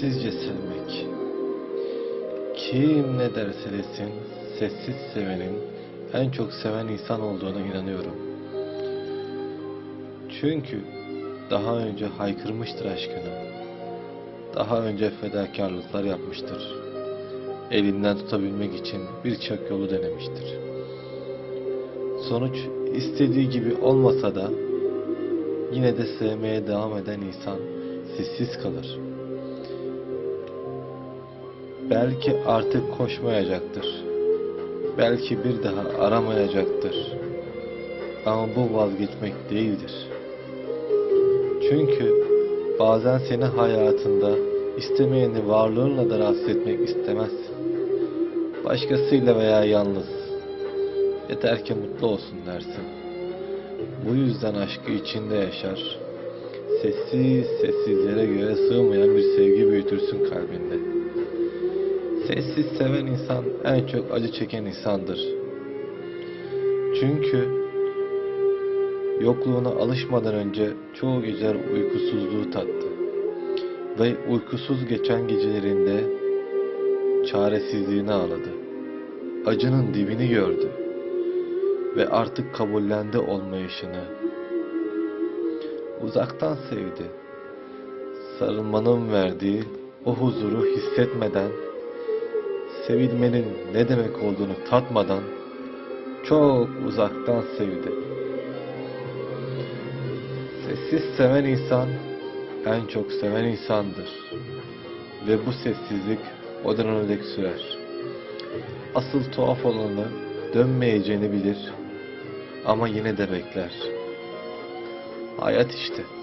Sessizce sevmek. Kim ne derse desin, sessiz sevenin en çok seven insan olduğuna inanıyorum. Çünkü daha önce haykırmıştır aşkını. Daha önce fedakarlıklar yapmıştır. Elinden tutabilmek için birçok yolu denemiştir. Sonuç istediği gibi olmasa da yine de sevmeye devam eden insan sessiz kalır. Belki artık koşmayacaktır. Belki bir daha aramayacaktır. Ama bu vazgeçmek değildir. Çünkü bazen seni hayatında istemeyeni varlığınla da rahatsız etmek istemezsin. Başkasıyla veya yalnız. Yeter ki mutlu olsun dersin. Bu yüzden aşkı içinde yaşar. Sessiz sessizlere göre sığmayan bir sevgi büyütürsün kalbinde. Sessiz seven insan en çok acı çeken insandır. Çünkü yokluğuna alışmadan önce çoğu güzel uykusuzluğu tattı. Ve uykusuz geçen gecelerinde çaresizliğini ağladı. Acının dibini gördü. Ve artık kabullendi olmayışını. Uzaktan sevdi. Sarılmanın verdiği o huzuru hissetmeden, sevilmenin ne demek olduğunu tatmadan çok uzaktan sevdi. Sessiz seven insan en çok seven insandır. Ve bu sessizlik o döneme dek sürer. Asıl tuhaf olanı dönmeyeceğini bilir ama yine de bekler. Hayat işte.